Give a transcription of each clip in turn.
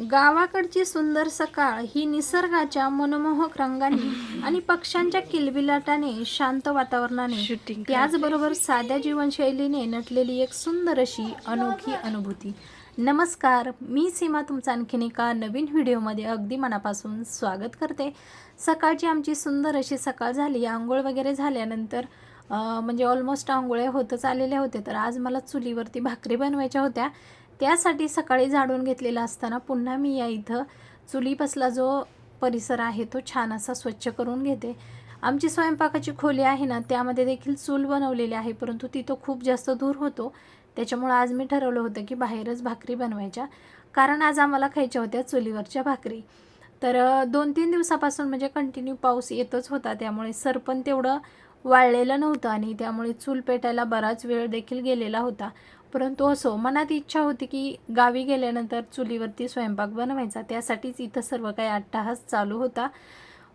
गावाकडची सुंदर सकाळ ही निसर्गाच्या मनमोहक रंगांनी आणि पक्ष्यांच्या किलबिलाटाने शांत वातावरणाने त्याचबरोबर साध्या जीवनशैलीने नटलेली एक सुंदर अशी अनोखी अनुभूती. नमस्कार मी सीमा तुमचं आणखीन एका नवीन व्हिडिओमध्ये अगदी मनापासून स्वागत करते. सकाळची आमची सुंदर अशी सकाळ झाली. आंघोळ वगैरे झाल्यानंतर म्हणजे ऑलमोस्ट आंघोळ्या होतच आलेल्या होत्या तर आज मला चुलीवरती भाकरी बनवायच्या होत्या. त्यासाठी सकाळी झाडून घेतलेला असताना पुन्हा मी या इथं चुलीपासला जो परिसर आहे तो छान असा स्वच्छ करून घेते. आमची स्वयंपाकाची खोली आहे ना त्यामध्ये देखील चूल बनवलेली आहे परंतु तिथं खूप जास्त दूर होतो. त्याच्यामुळं आज मी ठरवलं होतं की बाहेरच भाकरी बनवायच्या. कारण आज आम्हाला खायच्या होत्या चुलीवरच्या भाकरी. तर दोन तीन दिवसापासून म्हणजे कंटिन्यू पाऊस येतच होता त्यामुळे सरपण तेवढं वाळलेलं नव्हतं आणि त्यामुळे चूल पेटायला बराच वेळ देखील गेलेला होता. परंतु असो मनात इच्छा होती की गावी गेल्यानंतर चुलीवरती स्वयंपाक बनवायचा. त्यासाठीच इथं सर्व काही अट्टाहास चालू होता.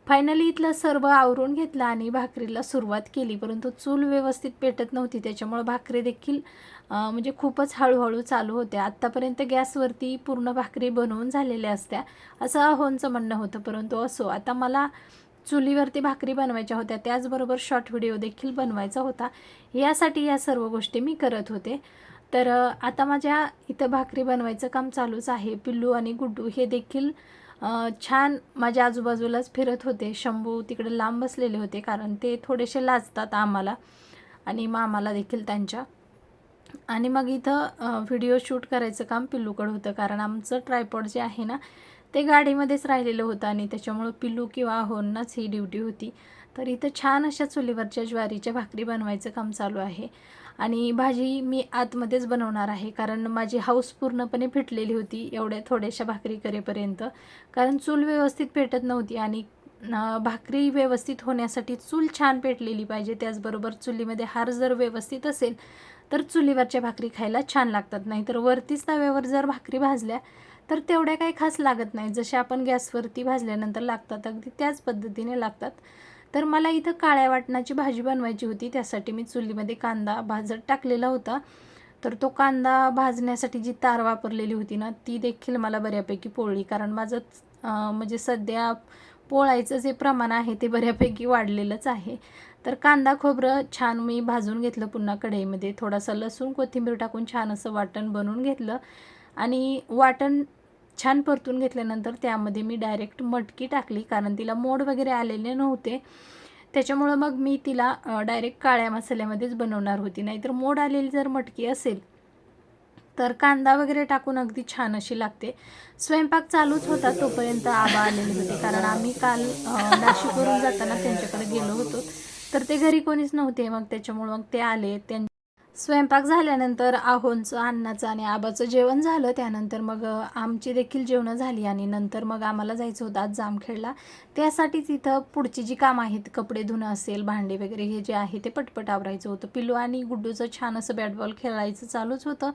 फायनली इथलं सर्व आवरून घेतलं आणि भाकरीला सुरुवात केली. परंतु चूल व्यवस्थित पेटत नव्हती. त्याच्यामुळं भाकरी देखील म्हणजे खूपच हळूहळू चालू होत्या. आत्तापर्यंत गॅसवरती पूर्ण भाकरी बनवून झालेल्या असत्या. असं अहोंचं म्हणणं होतं. परंतु असो आता मला चुलीवरती भाकरी बनवायच्या होत्या. त्याचबरोबर शॉर्ट व्हिडिओ देखील बनवायचा होता. यासाठी या सर्व गोष्टी मी करत होते. तर आता माझ्या इथं भाकरी बनवायचं काम चालूच आहे. पिल्लू आणि गुड्डू हे देखील छान माझ्या आजूबाजूलाच फिरत होते. शंभू तिकडे लांब बसलेले होते कारण ते थोडेसे लाजतात आम्हाला आणि मामाला देखील त्यांच्या. आणि मग इथं व्हिडिओ शूट करायचं काम पिल्लूकडं होतं कारण आमचं ट्रायपॉड जे आहे ना ते गाडीमध्येच राहिलेलं होतं आणि त्याच्यामुळं पिल्लू किंवा होन्नाच ही ड्युटी होती. तर इथं छान अशा चुलीवरच्या ज्वारीच्या भाकरी बनवायचं काम चालू आहे. आणि भाजी मी आतमध्येच बनवणार आहे कारण माझी हाऊस पूर्णपणे फिटलेली होती एवढ्या थोड्याशा भाकरी करेपर्यंत. कारण चूल व्यवस्थित पेटत नव्हती आणि भाकरी व्यवस्थित होण्यासाठी चूल छान पेटलेली पाहिजे. त्याचबरोबर चुलीमध्ये हार जर व्यवस्थित असेल तर चुलीवरच्या भाकरी खायला छान लागतात. नाही तर वरतीच तव्यावर जर भाकरी भाजल्या तर तेवढ्या काही खास लागत नाही जसे आपण गॅसवरती भाजल्यानंतर लागतात अगदी त्याच पद्धतीने लागतात. तर मला इथं काळ्या वाटणाची भाजी बनवायची होती. त्यासाठी मी चुलीमध्ये कांदा भाजत टाकलेला होता. तर तो कांदा भाजण्यासाठी जी तार वापरलेली होती ना ती देखील मला बऱ्यापैकी पोळली कारण माझं म्हणजे सध्या पोळायचं जे प्रमाण आहे ते बऱ्यापैकी वाढलेलंच आहे. तर कांदा खोबरं छान मी भाजून घेतलं पुन्हा कढईमध्ये. थोडासा लसूण कोथिंबीर टाकून छान असं वाटण बनवून घेतलं. आणि वाटण छान परतून घेतल्यानंतर त्यामध्ये मी डायरेक्ट मटकी टाकली कारण तिला मोड वगैरे आलेले नव्हते. त्याच्यामुळं मग मी तिला डायरेक्ट काळ्या मसाल्यामध्येच बनवणार होती. नाहीतर मोड आलेली जर मटकी असेल तर कांदा वगैरे टाकून अगदी छान अशी लागते. स्वयंपाक चालूच होता तोपर्यंत आबा आलेले होते. कारण आम्ही काल नाशिकवरून जाताना त्यांच्याकडे गेलो होतो. तर ते घरी कोणीच नव्हते. मग त्याच्यामुळं मग ते आले. त्यां स्वयंपाक झाल्यानंतर आहोंचं अन्नाचं आणि आबाचं जेवण झालं. त्यानंतर मग आमची देखील जेवणं झाली आणि नंतर मग आम्हाला जायचं होतं आज जामखेडला. त्यासाठीच इथं पुढची जी कामं आहेत कपडे धुणं असेल भांडे वगैरे हे जे आहे ते पटपट आवरायचं होतं. पिल्लू आणि गुड्डूचं छान असं बॅट बॉल खेळायचं चालूच होतं.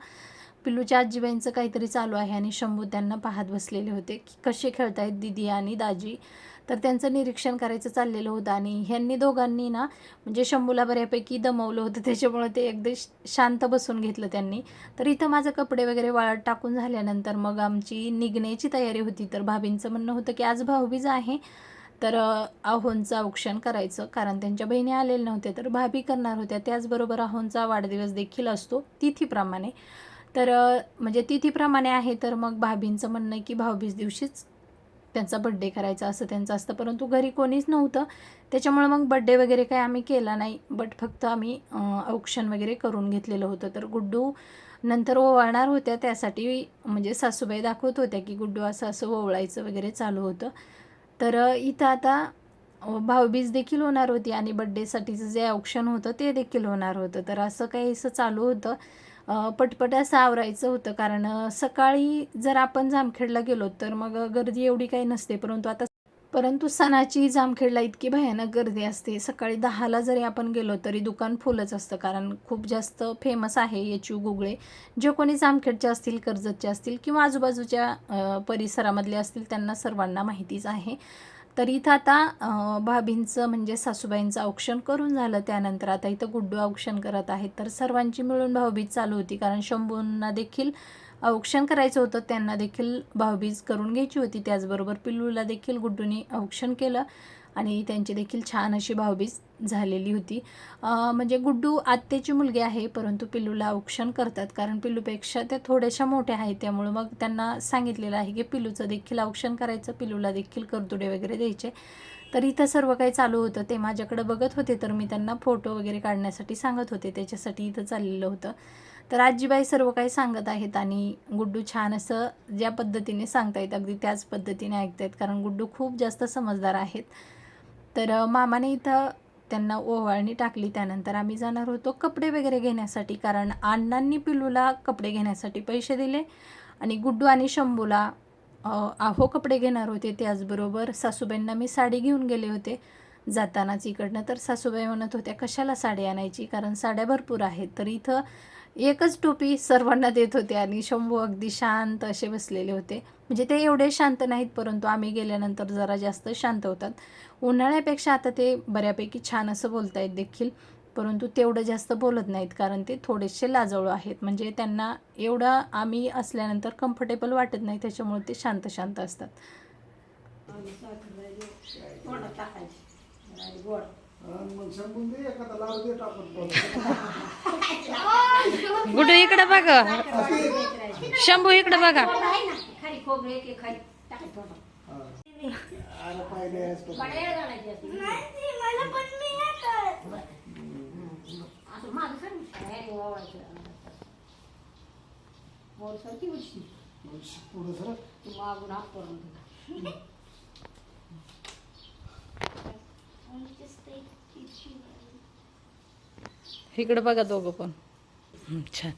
पिल्लूच्या आजीबाईंचं काहीतरी चालू आहे आणि शंभू त्यांना पाहत बसलेले होते की कसे खेळतायत दिदी आणि दाजी. तर त्यांचं निरीक्षण करायचं चाललेलं होतं आणि ह्यांनी दोघांनी ना म्हणजे शंभूला बऱ्यापैकी दमवलं होतं. त्याच्यामुळं ते अगदी श- शांत बसून घेतलं त्यांनी. तर इथं माझं कपडे वगैरे वाळत टाकून झाल्यानंतर मग आमची निघण्याची तयारी होती. तर भाभींचं म्हणणं होतं की आज भाऊबीज आहे. तर आहोंचं औक्षण करायचं. कारण त्यांच्या बहिणी आलेल्या नव्हत्या तर भाभी करणार होत्या. त्याचबरोबर आहोंचा वाढदिवस देखील असतो तिथीप्रमाणे. तर म्हणजे तिथीप्रमाणे आहे. तर मग भाभींचं म्हणणं की भाऊबीज दिवशीच त्यांचा बड्डे करायचा असं त्यांचं असतं. परंतु घरी कोणीच नव्हतं. त्याच्यामुळे मग बड्डे वगैरे काही आम्ही केला नाही. बट फक्त आम्ही औक्षण वगैरे करून घेतलेलं होतं. तर गुड्डू नंतर ओवाळणार होत्या. त्यासाठी म्हणजे सासूबाई दाखवत होत्या की गुड्डू असं असं ओवळायचं वगैरे चालू होतं. तर इथं आता भाऊबीज देखील होणार होती. आणि बड्डेसाठीचं जे औक्षण होतं ते देखील होणार होतं. तर असं काही असं चालू होतं. पटपट असं आवरायचं होतं. कारण सकाळी जर आपण जामखेडला गेलो तर मग गर्दी एवढी काही नसते. परंतु आता परंतु सणाची जामखेडला इतकी भयानक गर्दी असते. सकाळी दहाला जरी आपण गेलो तरी दुकान फुलच असतं. कारण खूप जास्त फेमस आहे येचू गुगळे. जे कोणी जामखेडचे असतील कर्जतचे असतील किंवा आजूबाजूच्या परिसरामधले असतील त्यांना सर्वांना माहितीच आहे. तर इथं आता भाभींचं म्हणजे सासूबाईंचं औक्षण करून झालं. त्यानंतर आता इथं गुड्डू औक्षण करत आहेत. तर सर्वांची मिळून भाऊबीज चालू होती. कारण शंभूंना देखील औक्षण करायचं होतं. त्यांना देखील भाऊबीज करून घ्यायची होती. त्याचबरोबर पिल्लूला देखील गुड्डूने औक्षण केलं. आणि त्यांची देखील छान अशी भावबीज झालेली होती. म्हणजे गुड्डू आत्तेची मुलगी आहे परंतु पिल्लूला औक्षण करतात. कारण पिल्लूपेक्षा त्या थोड्याशा मोठ्या आहेत त्यामुळं मग त्यांना सांगितलेलं आहे की पिल्लूचं देखील औक्षण करायचं पिल्लूला देखील करतुडे वगैरे द्यायचे. तर इथं सर्व काही चालू होतं. ते माझ्याकडे बघत होते तर मी त्यांना फोटो वगैरे काढण्यासाठी सांगत होते. त्याच्यासाठी इथं चाललेलं होतं. तर आजीबाई सर्व काही सांगत आहेत आणि गुड्डू छान असं ज्या पद्धतीने सांगतायत अगदी त्याच पद्धतीने ऐकतायत. कारण गुड्डू खूप जास्त समजदार आहेत. तर मामाने इथं त्यांना ओवाळणी टाकली. त्यानंतर आम्ही जाणार होतो कपडे वगैरे घेण्यासाठी. कारण अण्णांनी पिलूला कपडे घेण्यासाठी पैसे दिले आणि गुड्डू आणि शंभूला आहो कपडे घेणार होते. त्याचबरोबर सासूबाईंना मी साडी घेऊन गेले होते. जातानाच इकडनं तर सासूबाई म्हणत होत्या कशाला साडी आणायची? कारण साड्या भरपूर आहेत. तर इथं एकच टोपी सर्वांना देत होते आणि शंभू अगदी शांत असे बसलेले होते. म्हणजे ते एवढे शांत नाहीत परंतु आम्ही गेल्यानंतर जरा जास्त शांत होतात. उन्हाळ्यापेक्षा आता ते बऱ्यापैकी छान असं बोलतायत देखील परंतु तेवढं जास्त बोलत नाहीत कारण ते थोडेसे लाजळू आहेत. म्हणजे त्यांना एवढं आम्ही असल्यानंतर कम्फर्टेबल वाटत नाही त्याच्यामुळे ते शांत शांत असतात. मग शंभून दे एखादा लाडू दे टाकून बोल. गुडू इकडे बघा शंभू इकडे बघा खाली खोबरे एक खाली अरे पाहिले. असं माझं सांग. पुढं सर तू मागून हात करून इकडे बघा दोघं पण. हं, छान.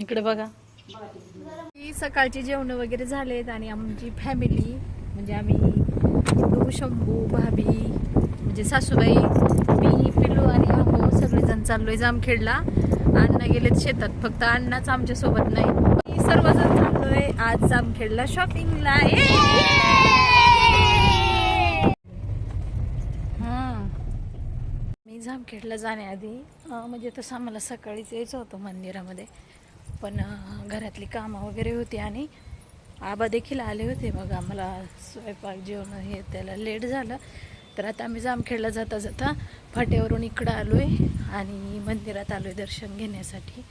इकडे बघा. ही सकाळची जेवण वगैरे झालेत आणि आमची फॅमिली म्हणजे आम्ही शंभू भाभी म्हणजे सासूबाई मी पिल्लू आणि चाललोय जामखेडला. अण्णा गेलेत शेतात फक्त अण्णाच आमच्यासोबत नाही. मी सर्वजण चाललोय आज जामखेडला शॉपिंगला हां. मी जामखेडला जाण्याआधी म्हणजे तसं आम्हाला सकाळीच यायचं होतं मंदिरामध्ये. पण घरातली कामं वगैरे होती आणि आबा देखील आले होते मग आम्हाला स्वयंपाक जेवण हे त्याला लेट झालं. तर आता आम्ही जामखेडला जाता जाता फाट्यावरून इकडं आलो आहे आणि मंदिरात आलो आहे दर्शन घेण्यासाठी.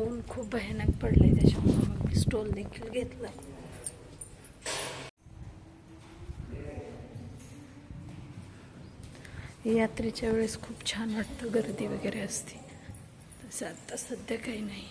ऊन खूप भयानक पडलंय त्याच्यामुळे मग स्टॉल देखील घेतला. यात्रेच्या वेळेस खूप छान वाटतं गर्दी वगैरे असते. तसं आता सध्या काही नाही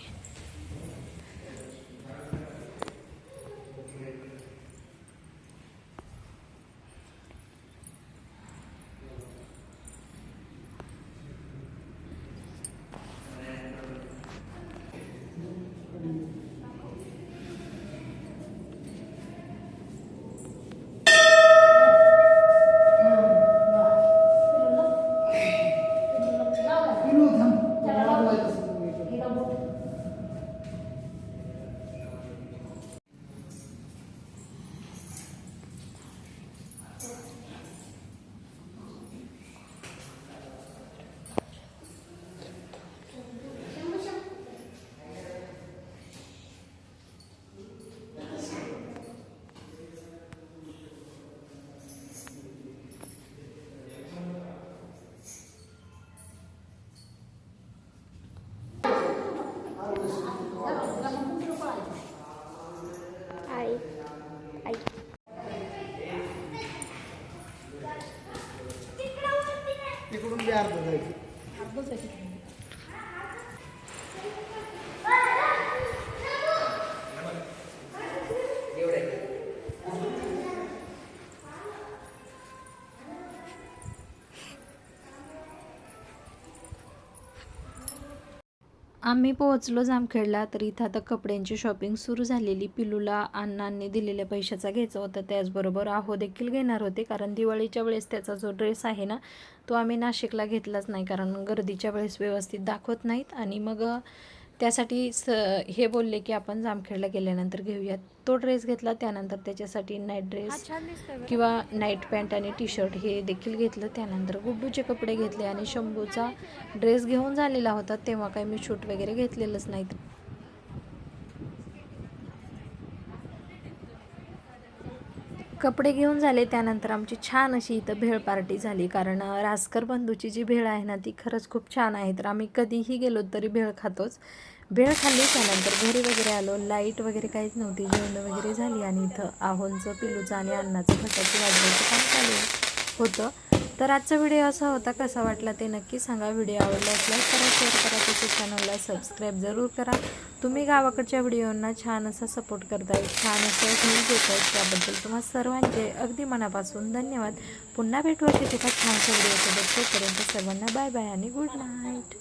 इकडून बी अर्ध जायचं. आम्ही पोहोचलो जामखेडला तर इथं आता कपड्यांची शॉपिंग सुरू झालेली. पिलूला अण्णांनी दिलेल्या पैशाचा घ्यायचा होता. त्याचबरोबर आहो देखील घेणार होते कारण दिवाळीच्या वेळेस त्याचा जो ड्रेस आहे ना तो आम्ही नाशिकला घेतलाच नाही कारण गर्दीच्या वेळेस व्यवस्थित दाखवत नाहीत. आणि मग त्यासाठी स हे बोलले की आपण जामखेडला गेल्यानंतर घेऊयात. तो ड्रेस घेतला त्यानंतर त्याच्यासाठी नाईट ड्रेस किंवा नाईट पॅन्ट आणि टी शर्ट हे देखील घेतलं. त्यानंतर गुड्डूचे कपडे घेतले आणि शंभूचा ड्रेस घेऊन झालेला होता. तेव्हा काही मी शूट वगैरे घेतलेलंच नाही. कपडे घेऊन झाले त्यानंतर आमची छान अशी इथं भेळ पार्टी झाली. कारण रासकर बंधूची जी भेळ आहे ना ती खरंच खूप छान आहे. तर आम्ही कधीही गेलो तरी भेळ खातोच. भेळ खाल्ली त्यानंतर घरी वगैरे आलो. लाइट वगैरे काहीच नव्हती. जेवण वगैरे झाली आणि इथं आहोंचं पिलूचं आणि अन्नाचं फटाके वाजवायचं काम चालू होतं. तर आजचा व्हिडिओ असा होता. कसा वाटला ते नक्की सांगा. व्हिडिओ आवडला असला करा शेअर करा. तसेच चॅनलला सबस्क्राईब जरूर करा. तुम्ही गावाकडच्या व्हिडिओंना छान असा सपोर्ट करताय छान असं व्ह्यूज देत आहेत त्याबद्दल तुम्हा सर्वांचे अगदी मनापासून धन्यवाद. पुन्हा भेटू असेच एका छानशा व्हिडिओसोबत. तोपर्यंत सर्वांना बाय बाय आणि गुड नाईट